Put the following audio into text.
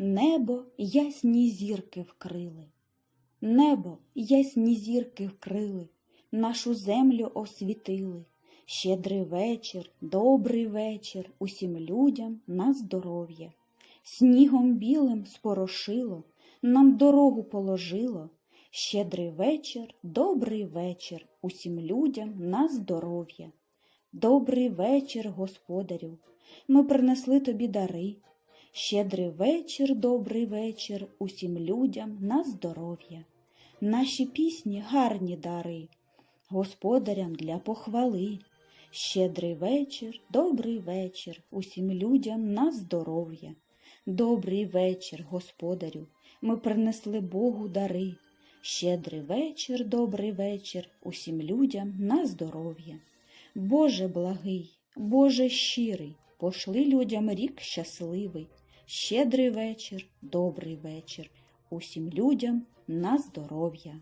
Небо ясні зірки вкрили, небо ясні зірки вкрили, нашу землю освітили. Щедрий вечір, добрий вечір, усім людям на здоров'я. Снігом білим спорошило, нам дорогу положило. Щедрий вечір, добрий вечір, усім людям на здоров'я. Добрий вечір, господарю, ми принесли тобі дари. Щедрий вечір, добрий вечір, усім людям на здоров'я. Наші пісні гарні дари, господарям для похвали. Щедрий вечір, добрий вечір, усім людям на здоров'я. Добрий вечір, господарю, ми принесли Богу дари. Щедрий вечір, добрий вечір, усім людям на здоров'я. Боже благий, Боже щирий, пошли людям рік щасливий. Щедрий вечір, добрий вечір, усім людям на здоров'я.